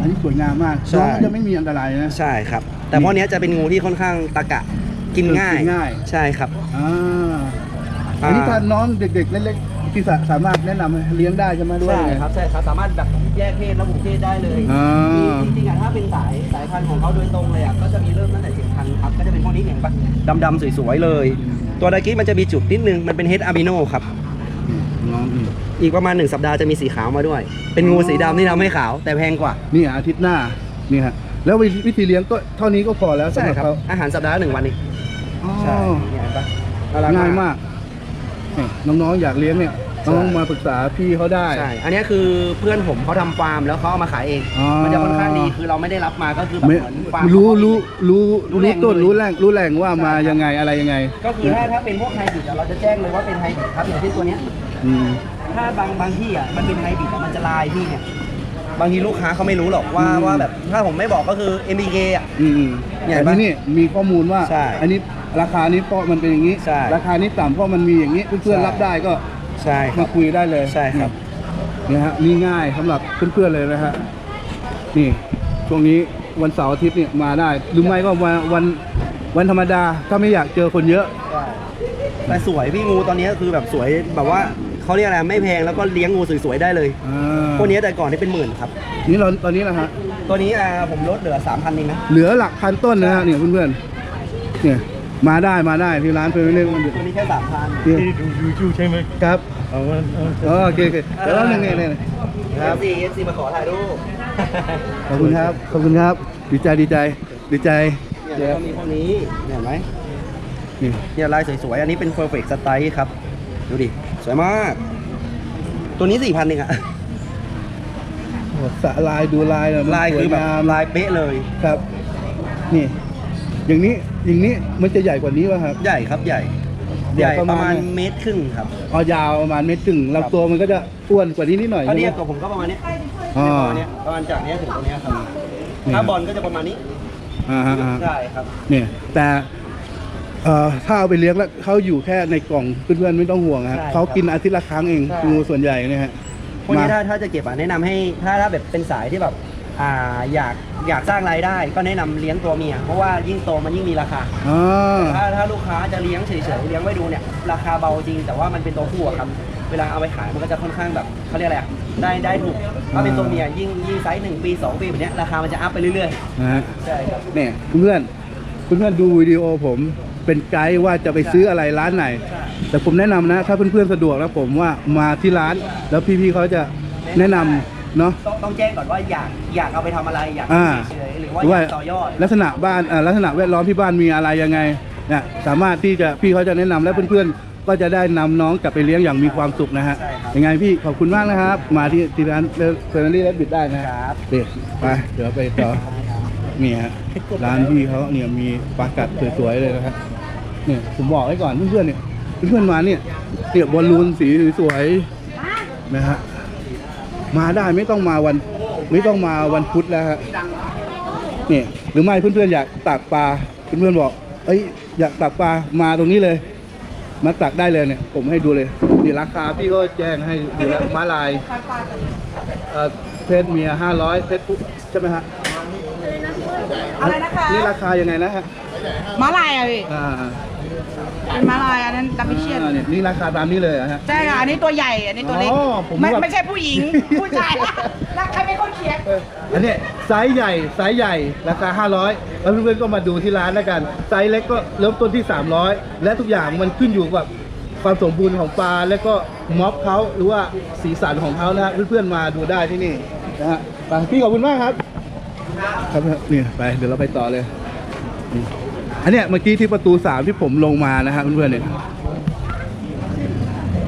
[SPEAKER 1] อันนี้สวยงามมาก
[SPEAKER 2] ใช่
[SPEAKER 1] น้องจะไม่มีอันตรายนะ
[SPEAKER 2] ใช่ครับแต่พวกเนี้ยจะเป็นงูที่ค่อนข้างตะกะกินง่าย
[SPEAKER 1] กินง่าย
[SPEAKER 2] ใช่ครับ
[SPEAKER 1] อ่า
[SPEAKER 2] อ่า
[SPEAKER 1] อันนี้ถ้าน้องเด็กๆเล็กๆที่สาสามารถแนะนำให้เลี้ยงได้ใช่ไหมด้วย
[SPEAKER 2] ใช่ครับใช่ครับสามารถแบบแยกเพศระบุเพศได้เลย
[SPEAKER 1] อ่า
[SPEAKER 2] จริงๆอะถ้าเป็นสายสายพันธุ์ของเขาโดยตรงเลยอะก็จะมีเริ่มตั้งแต่เจ็ดพันครับก็จะเป็นพวกนี้เห็นปะดำๆสวยๆเลย ตัวดากี้มันจะมีจุดนิดนึง มันเป็นเฮดอะมิโนครับ
[SPEAKER 1] น้องนี่
[SPEAKER 2] อีกประมาณหนึ่งสัปดาห์จะมีสีขาวมาด้วย เป็นงูสีดำที่ทำให้ขาวแต่แพงกว่า
[SPEAKER 1] นี่อาทิตย์หน้า นี่ฮะ แล้ววิธีเลี้ยงก็เท่านี้ก็พอแล้วสำ
[SPEAKER 2] ใช่
[SPEAKER 1] หรับ
[SPEAKER 2] ครับ
[SPEAKER 1] เขา
[SPEAKER 2] อาหารสัปดาห์ละหนึ่งวันเอง
[SPEAKER 1] อ๋อ
[SPEAKER 2] ใช่เนี่ยเห็นปะน่รั
[SPEAKER 1] ง่ายมากนี่น้องๆอยากเลี้ยงเนี่ย
[SPEAKER 2] ใช่
[SPEAKER 1] น้องมาปรึกษาพี่เขาได้
[SPEAKER 2] ใช่ อันนี้คือเพื่อนผมเขาทำฟาร์มแล้วเขาเอามาขายเอง
[SPEAKER 1] อ๋อ
[SPEAKER 2] มันจะค่อนข้างดีคือเราไม่ได้รับมาก็คือแบบ
[SPEAKER 1] ไม่
[SPEAKER 2] เหมือนฟาร์ม
[SPEAKER 1] รู้
[SPEAKER 2] เขา
[SPEAKER 1] รู้รู้
[SPEAKER 2] รู้
[SPEAKER 1] รู้
[SPEAKER 2] แหล่ง
[SPEAKER 1] ต้น
[SPEAKER 2] เลย
[SPEAKER 1] รู้แหล่งรู้แหล่งว่ามายังไงอะไรยังไง
[SPEAKER 2] ก็คือถ้าถ้าเป็นพวกไฮบริดอะเราจะแจ้งเลยว่าเป็นไฮบริดครับอย่างที่ตัวเนี้ย
[SPEAKER 1] อืม
[SPEAKER 2] ถ้าบางบางที่อะมันเป็นไฮบริดอะมันจะลายพี่เนี่ย บางทีลูกค้าเขาไม่รู้หรอกว่า
[SPEAKER 1] อืม
[SPEAKER 2] ว่าแบบถ้าผมไม่บอกก็คือ MBK อะ
[SPEAKER 1] อืมอืม
[SPEAKER 2] ใหญ่
[SPEAKER 1] แต่
[SPEAKER 2] ปะ
[SPEAKER 1] ที่นี่มีข้อมูลว่า
[SPEAKER 2] ใช่
[SPEAKER 1] อันนี้ราคานี้เพราะมันเป็นอย่างนี้
[SPEAKER 2] ใช่
[SPEAKER 1] ราคานี้ต่ำเพราะมันมีอย่างนี้เพื่อน
[SPEAKER 2] ใช่
[SPEAKER 1] ๆรับได้ก็
[SPEAKER 2] ใช่ครั
[SPEAKER 1] มา
[SPEAKER 2] บ
[SPEAKER 1] คุยได้เลย
[SPEAKER 2] ใช่ครับ
[SPEAKER 1] นี่ฮะนี่ง่ายสำหรับเพื่อนๆเลยนะฮะนี่ช่วงนี้วันเสาร์อาทิตย์เนี่ยมาได้ หรือไม่ก็วันวันวันธรรมดาถ้าไม่อยากเจอคนเยอะ
[SPEAKER 2] แต่สวยพี่งูตอนนี้คือแบบสวยแบบว่า เขาเรียกอะไรไม่แพงแล้วก็เลี้ยงงูสวยๆได้เลย
[SPEAKER 1] อ่า
[SPEAKER 2] พวกนี้แต่ก่อนนี่เป็นหมื่นครับ
[SPEAKER 1] นี่เราตอนนี้นะฮะ
[SPEAKER 2] ตัวนี้อ่าผมลดเหลือ3 0 0พันเองนะ
[SPEAKER 1] เหลือหลักพันต้นนะฮะเนี่ยเพื่อนๆ เนี่ยมาได้มาได้ที่ร้านเป็นเรื่องมัน
[SPEAKER 2] ตัวนี้แค่สามพัน
[SPEAKER 1] เนี่ย
[SPEAKER 6] ที่ดูยูทูบใช่ไหม
[SPEAKER 1] ครับ
[SPEAKER 6] เอาว่าเอา
[SPEAKER 1] อ๋อโอเคโอเคเดี๋ยวแป๊บนึงเนี่ยเนี่ยเนี่ย
[SPEAKER 2] ครับ FC FC มาขอถ่ายรูป
[SPEAKER 1] ขอบคุณครับ ขอบคุณครับ ดีใจดีใจ ดีใจ
[SPEAKER 2] เนี่ยแล้วก็มีพวกนี้เนี่ยเห็นไหม
[SPEAKER 1] นี่
[SPEAKER 2] เนี่ยลายสวยๆอันนี้เป็น perfect style ครับดูดิ สวยมาก ตัวนี้สี่พันเองอะ
[SPEAKER 1] โอ้สะลายดูลายน่ะมัน
[SPEAKER 2] ลาย
[SPEAKER 1] สว
[SPEAKER 2] คือแบบ
[SPEAKER 1] งาม
[SPEAKER 2] ลายเป๊ะเลย
[SPEAKER 1] ครับ นี่ อย่างนี้อย่างนี้มันจะใหญ่กว่านี้ป่ะครับ
[SPEAKER 2] ใหญ่ครับใหญ่
[SPEAKER 1] ใหญ่
[SPEAKER 2] ใหญ่
[SPEAKER 1] ป
[SPEAKER 2] ประระ
[SPEAKER 1] มา
[SPEAKER 2] มา
[SPEAKER 1] ณ
[SPEAKER 2] ณเมตรครึ่งครับ
[SPEAKER 1] เอายาวประมาณเมตรถึงลำตัวมันก็จะอ้วนกว่านี้นิดหน่อย
[SPEAKER 2] อัน
[SPEAKER 1] ใช่
[SPEAKER 2] นี้
[SPEAKER 1] ไหม
[SPEAKER 2] กับผมก็ประมาณเนี้ย
[SPEAKER 1] อ๋อ
[SPEAKER 2] ประมาณเนี้ยประมาณจากเนี้ยถึงตรงเนี้ยครับ
[SPEAKER 1] นี่
[SPEAKER 2] ถ้าบอลก็จะประมาณนี้
[SPEAKER 1] อ่าฮะอ่าฮะ
[SPEAKER 2] ใช่ครับ
[SPEAKER 1] เนี่ยแต่ เอ่อถ้าเอาไปเลี้ยงแล้วเขาอยู่แค่ในกล่องเพื่อนๆไม่ต้องห่วงฮะ
[SPEAKER 2] ใช่
[SPEAKER 1] เขากินอาทิตย์ละครั้งเอง
[SPEAKER 2] ใช่
[SPEAKER 1] งูส่วนใหญ่เนี่ยฮะ
[SPEAKER 2] พวกนี้
[SPEAKER 1] มา
[SPEAKER 2] ถ้าถ้าจะเก็บอะแนะนำให้ถ้าถ้าแบบเป็นสายที่แบบอ่าอยากอยากสร้างรายได้ ก็แนะนำเลี้ยงตัวเมียเพราะว่ายิ่งโตมันยิ่งมีราคา
[SPEAKER 1] อ่า
[SPEAKER 2] ถ้าถ้าลูกค้าจะเลี้ยงเฉยๆเลี้ยงไว้ดูเนี่ยราคาเบาจริง แต่ว่ามันเป็นตัวผู้อะครับ เวลาเอาไปขายมันก็จะค่อนข้างแบบเขาเรียกอะไรอะได้ได้ถูกถ้าเป็นตัวเมียยิ่งยิ่งไซส์หนึ่งปีสองปีแบบเนี้ยราคามันจะอัพไปเรื่อย
[SPEAKER 1] นะฮะ
[SPEAKER 2] ๆใช่ครับ
[SPEAKER 1] เนี่ยเพื่อนเพื่อนๆดูวิดีโอผม เป็นไกด์ว่าจะไปซื้ออะไรร้านไหน แต่ผมแนะนำนะ ถ้าเพื่อนๆสะดวกแล้วผมว่ามาที่ร้าน แล้วพี่ๆเขาจะแนะนำเนาะ
[SPEAKER 2] ต้องต้องแจ้งก่อนว่าอยากอยากเอาไปทำอะไรอยาก
[SPEAKER 1] อ่า
[SPEAKER 2] เฉยๆหรือว่าอยากต่อยอด
[SPEAKER 1] ลักษณะบ้านอ่าลักษณะแวดล้อมที่บ้านมีอะไรยังไงเนี่ยสามารถที่จะพี่เขาจะแนะนำและเพื่อนๆ ก็จะได้นำน้องกลับไปเลี้ยงอย่างมีความสุขนะฮะ
[SPEAKER 2] ใช่ครับ
[SPEAKER 1] ยังไงพี่ขอบคุณมากนะครับ มาที่ที่ร้านเฟอร์นารี่และบิดได้นะฮะ
[SPEAKER 2] ครับ
[SPEAKER 1] เด็ดไปเดี๋ยวไปต่อนี่ฮะร้านพี่เขาเนี่ยมีปลากัดสวยๆเลยนะครับ เนี่ยผมบอกไว้ก่อนเพื่อนๆเนี่ยเพื่อนๆมาเนี่ยเนี่ยบอลลูนสีสวยๆนะฮะมาได้ไม่ต้องมาวันไม่ต้องมาวันพุธแล้วฮะเนี่ยหรือไม่เพื่อนๆอยากตักปลาเพื่อนๆบอก เอ้ยอยากตักปลามาตรงนี้เลย มาตักได้เลยเนี่ย ผมให้ดูเลยนี่ราคาพี่ก็แจ้งให้ดูแล้วม้าลายเอ่อเพศเมียห้าร้อยเพศผู้ใช่ไหมฮะ
[SPEAKER 5] อะไรนะคะ
[SPEAKER 1] นี่ราคายังไงนะฮะ
[SPEAKER 5] ม้าลายอะพี่
[SPEAKER 1] อ่า
[SPEAKER 5] เป็นม้าลายอันนั้นดับบิเชียน
[SPEAKER 1] อ่าเนี่ยนี่ราคาตามนี้เลยเหรอฮะ
[SPEAKER 5] ใช่ค่ะอันนี้ตัวใหญ่ อันนี้ตัวเล็ก
[SPEAKER 1] อ๋อผม
[SPEAKER 5] ไม่
[SPEAKER 1] ว่า
[SPEAKER 5] ไม่ใช่ผู้หญิง ผู้ชายนะใครเป็นคนเขียน
[SPEAKER 1] เอออันเนี้ยไซส์ใหญ่ไซส์ใหญ่ราคา 500 แล้วเพื่อนๆก็มาดูที่ร้านแล้วกันไซส์เล็กก็เริ่มต้นที่ 300 และทุกอย่างมันขึ้นอยู่กับความสมบูรณ์ของปลาแล้วก็ม็อบเขาหรือว่าสีสันของเขานะฮะเพื่อนๆมาดูได้ที่นี่นะฮะไปพี่ขอบคุณมากครับ ครับนี่ไปเดี๋ยวเราไปต่อเลยนี่ อันเนี้ยเมื่อกี้ที่ประตูสามที่ผมลงมานะฮะเพื่อนๆเนี่ย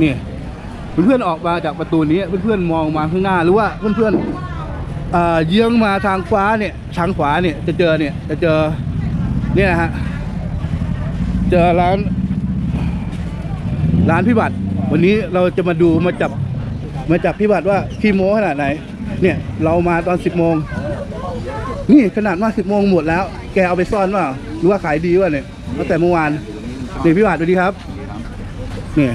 [SPEAKER 1] นี่เพื่อนๆออกมาจากประตูนี้เพื่อนๆมองมาข้างหน้าหรือว่าเพื่อนๆเอ่อเยื้องมาทางขวาเนี่ยทางขวาเนี่ยจะเจอเนี่ยจะเจอเนี่ยฮะเจอร้าน ร้านพี่บัตรวันนี้เราจะมาดูมาจับมาจับพี่บัตรว่าขี้โม้ขนาดไหน เนี่ยเรามาตอนสิบโมงนี่ขนาดมาสิบโมงหมดแล้ว แกเอาไปซ่อนเปล่า หรือว่าขายดีวะเนี่ยตั้งแต่เมื่อวานนี่พี่บาทสวัสดีครับเนี่ย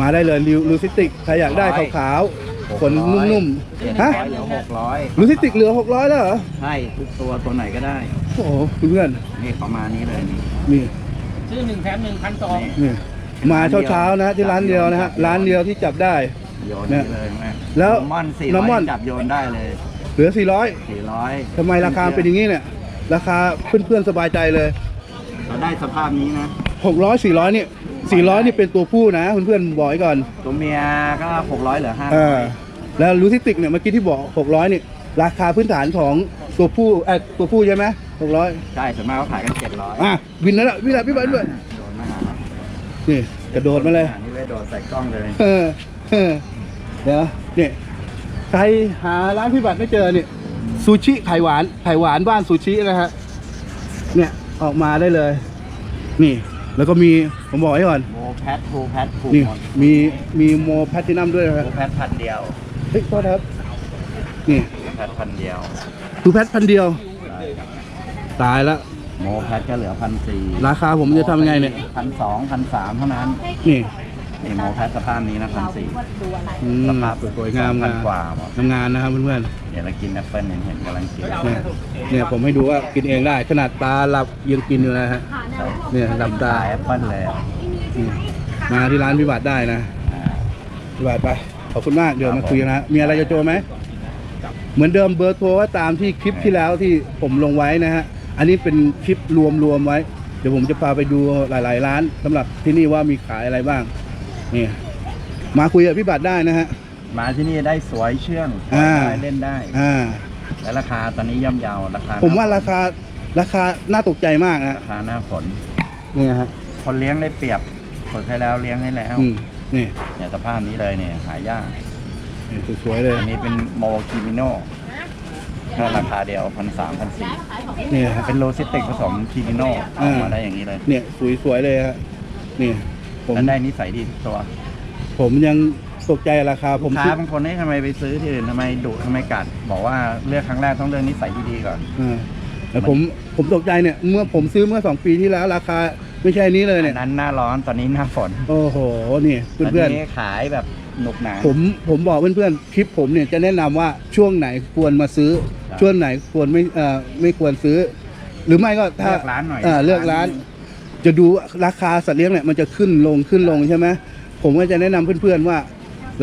[SPEAKER 1] มาได้เลยลิวลูซิติกใครอยากได้ขาวๆขนนุ่มๆฮะ
[SPEAKER 3] เหลือหกร้อย
[SPEAKER 1] ลูซิติกเหลือหกร้อยแล้วเหรอ
[SPEAKER 3] ใช่ทุกตัวตัวไหนก็ได้
[SPEAKER 1] โอ้โหเพื่อน
[SPEAKER 3] นี่ประมาณนี้เลยนี่
[SPEAKER 1] นี่
[SPEAKER 3] ซื้อหนึ่งแถมหนึ่งพันสอง
[SPEAKER 1] นี่
[SPEAKER 3] แถ
[SPEAKER 1] มาเช้าๆนะที่ร้านเดียวนะฮะร้านเดียวที่จับได้
[SPEAKER 3] โยน
[SPEAKER 1] เนี่ย
[SPEAKER 3] เลยแม่
[SPEAKER 1] แล้ว
[SPEAKER 3] น้ำมันสี่
[SPEAKER 1] น้ำมั
[SPEAKER 3] ร้อนยจับโยนได้เลย
[SPEAKER 1] เหลือ400
[SPEAKER 3] สี่ร้อย
[SPEAKER 1] ทำไมราคาเป็นอย่างนี้เนี่ย ราคาเพื่อนๆสบายใจเลย
[SPEAKER 3] เราได้สภาพนี้นะ
[SPEAKER 1] 600 400นี่400นี่เป็นตัวผู้นะเพื่อนๆบอกไว้ก่อน
[SPEAKER 3] ตัวเมียก็หกร้อยเหลือห้า
[SPEAKER 1] อ่าแล้วรู้ที่ติกเนี่ยเมื่อกี้ที่บอก600นี่ราคาพื้นฐานของตัวผู้เอ่อตัวผู้ใช่ไหม600
[SPEAKER 3] ใช่ส่วนมากเขาขายกันเจ็ดร้อย
[SPEAKER 1] อะวินแล้วล่ะวินแล้วพี่บันด้วย
[SPEAKER 3] โดนมาหา
[SPEAKER 1] นี่กระโดดมาเลย
[SPEAKER 3] อันนี้เลยโดดใส่กล้องเลย
[SPEAKER 1] เออเออเดี๋ยวเนี่ยใครหาร้านพี่บัตรไม่เจอเนี่ย ซูชิไข่หวานไข่หวานบ้านซูชินะฮะเนี่ยออกมาได้เลย นี่ แล้วก็มีผมบอกไว้ก่อน
[SPEAKER 3] โมแพททูแพทถูก
[SPEAKER 1] นี่
[SPEAKER 3] หมด
[SPEAKER 1] มีมีโมแพลตินัมด้วยนะ
[SPEAKER 3] โม
[SPEAKER 1] ฮะ
[SPEAKER 3] แพทพันเดียว
[SPEAKER 1] เฮ้ยโทษครับ นี่
[SPEAKER 3] แพทพันเดียว
[SPEAKER 1] ทูแพทพันเดียว ตายแล้ว
[SPEAKER 3] โมแพทก็เหลือพันสี่
[SPEAKER 1] ราคาผมจะทำยังไงเนี่ย
[SPEAKER 3] พันสองพันสามเท่านั้น
[SPEAKER 1] นี่
[SPEAKER 3] นี่โมแพทสภาพนี้นะพันสี่
[SPEAKER 1] อืม
[SPEAKER 3] สภาพ
[SPEAKER 1] สวยงาม
[SPEAKER 3] พั
[SPEAKER 1] งาน
[SPEAKER 3] กว่าหมด
[SPEAKER 1] ทำงานนะครับเพื่อน
[SPEAKER 3] เดี๋ยวเรากินแอปเปิ้ลเห็นเห็นกำลังกิน
[SPEAKER 1] ๆเนี่ยเนี่ยผมให้ดูว่ากินเองได้ขนาดตาหลับยังกินอยู่นะฮะเนี่ยหลับตา
[SPEAKER 3] ขายแอปเปิ้ลเลย
[SPEAKER 1] อืมมาที่ร้านพิบัติได้นะ
[SPEAKER 3] อ่า
[SPEAKER 1] พิบัติไปขอบคุณมาก เดี๋ยว
[SPEAKER 3] ครับ
[SPEAKER 1] มาคุยกันนะ มีอะไรจะโจไหม เหมือนเดิมเบอร์โทรว่าตามที่คลิปที่แล้วที่ผมลงไว้นะฮะ อันนี้เป็นคลิปรวมๆไว้ เดี๋ยวผมจะพาไปดูหลาย ๆ ร้านสำหรับที่นี่ว่ามีขายอะไรบ้าง นี่มาคุยกับพิบัติได้นะฮะ
[SPEAKER 3] มาที่นี่ได้สวยเชื่อง
[SPEAKER 1] อ่า
[SPEAKER 3] ได้เล่นได้
[SPEAKER 1] อ่า
[SPEAKER 3] และราคาตอนนี้ย่อมเยาวราคา
[SPEAKER 1] ผมว่าราคาราคาน่าตกใจมากนะ
[SPEAKER 3] ราคาหน้าฝน
[SPEAKER 1] นี่ฮะ
[SPEAKER 3] คนเลี้ยงได้เปรียบคนให้แล้วเลี้ยงให้แล้ว
[SPEAKER 1] อืมนี่
[SPEAKER 3] เนี่ยสภาพนี้เลยเนี่ยหายาก
[SPEAKER 1] นี่สวยๆเลย
[SPEAKER 3] อันนี้เป็นโมคิมิโนก็ราคาเดียวพันสามพันสี่
[SPEAKER 1] นี่ฮะ
[SPEAKER 3] เป็นโลซิติกผสมคิมิโนอ
[SPEAKER 1] อ่า
[SPEAKER 3] อกมาได้อย่างนี้เลย
[SPEAKER 1] เนี่ยสวยๆเลยฮะนี่ ผม
[SPEAKER 3] แล้วได้นิสัยดีทุกตัว
[SPEAKER 1] ผมยังตกใจราคาผม
[SPEAKER 3] ลูก
[SPEAKER 1] ซื้
[SPEAKER 3] ค้า
[SPEAKER 1] อบา
[SPEAKER 3] งคนให้ยทำไมไปซื้อที่อื่นทำไมดุทำไมกัด บอกว่าเลือกครั้งแรกต้องเลือกนิสัยดีๆก่อน
[SPEAKER 1] อ่าแต่ผมผมตกใจเนี่ยเมื่อผมซื้อเมื่อสองปีที่แล้วราคาไม่ใช่นี้เลย
[SPEAKER 3] อั
[SPEAKER 1] เนี่ย
[SPEAKER 3] นนั้นหน้าร้อนตอนนี้หน้าฝน
[SPEAKER 1] โอ้โหนี่
[SPEAKER 3] ตอน
[SPEAKER 1] เพื่อน
[SPEAKER 3] นี้ขายแบบหนุกหนา
[SPEAKER 1] ๆผมผมบอกเพื่อนๆคลิปผมเนี่ยจะแนะนำว่าช่วงไหนควรมาซื้อ
[SPEAKER 3] ครับ
[SPEAKER 1] ช่วงไหนควรไม่เอ่อไม่ควรซื้อ หรือไม่ก็ถ้า
[SPEAKER 3] เลือกร้านหน่อย
[SPEAKER 1] เลือกร้าน จะดูราคาสัตว์เลี้ยงเนี่ยมันจะขึ้นลงขึ้นลงใช่ไหมผมก็จะแนะนำเพื่อนๆว่า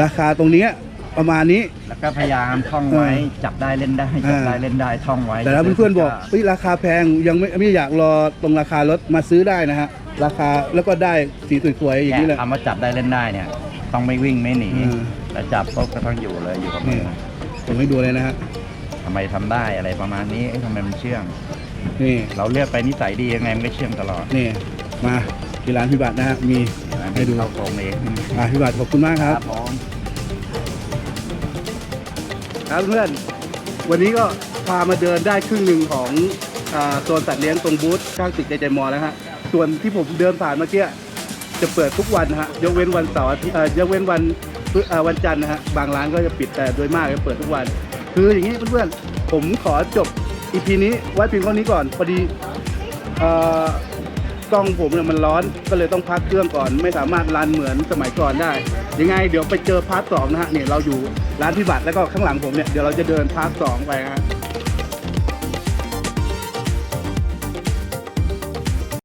[SPEAKER 1] ราคาตรงเนี้ยประมาณนี้
[SPEAKER 3] แล้วก็พยายามท่องไว้
[SPEAKER 1] เออ
[SPEAKER 3] จับได้เล่นได้จับได้
[SPEAKER 1] อ่า
[SPEAKER 3] เล่นได้ท่องไว้
[SPEAKER 1] แต่ถ้าเพื่อนๆบอกเฮ้ยราคาแพงยังไม่ไม่อยากรอตรงราคารถมาซื้อได้นะฮะราคาแล้วก็ได้สีสวยๆอย่างนี้เลย
[SPEAKER 3] คำว่าจับได้เล่นได้เนี่ย ต้องไม่วิ่งไม่หนี
[SPEAKER 1] อืม
[SPEAKER 3] แล้วจับปุ๊บก็ต้องอยู่เลยอยู่กับมื
[SPEAKER 1] นี่
[SPEAKER 3] อ
[SPEAKER 1] ผมให้ดูเลยนะฮะ
[SPEAKER 3] ทำไมทำได้อะไรประมาณนี้เอ๊ะทำไมมันเชื่อง
[SPEAKER 1] นี่
[SPEAKER 3] เราเลือกไปนิสัยดียังไงมันก็เชื่องตลอด
[SPEAKER 1] นี่มาที่ร้านพิบัตินะฮะมีให้ดู
[SPEAKER 3] เข้าโครงเอง
[SPEAKER 1] อ่าพิบัติขอบคุณมากครับ
[SPEAKER 3] ผม
[SPEAKER 1] ครับเพื่อนวันนี้ก็พามาเดินได้ครึ่งหนึ่งของอ่าโซนสัตว์เลี้ยงตรงบูธข้างตึกใจใจมอแล้วฮะส่วนที่ผมเดินผ่านเมื่อกี้จะเปิดทุกวันนะฮะยกเว้นวันเสาร์อาทิตย์เอ่อยกเว้นวันพฤเอ่อวันจันทร์นะฮะบางร้านก็จะปิดแต่โดยมากจะเปิดทุกวัน คืออย่างนี้เพื่อนๆผมขอจบ อีพีนี้ไว้เพียงเท่านี้ก่อนพอดีเอ่อกล้องผมเนี่ยมันร้อนก็เลยต้องพักเครื่องก่อน ไม่สามารถรันเหมือนสมัยก่อนได้ ยังไง เดี๋ยวไปเจอพาร์ทสองนะฮะเนี่ยเราอยู่ร้านพิบัติแล้วก็ข้างหลังผมเนี่ยเดี๋ยวเราจะเดินพาร์ทสองไปฮะ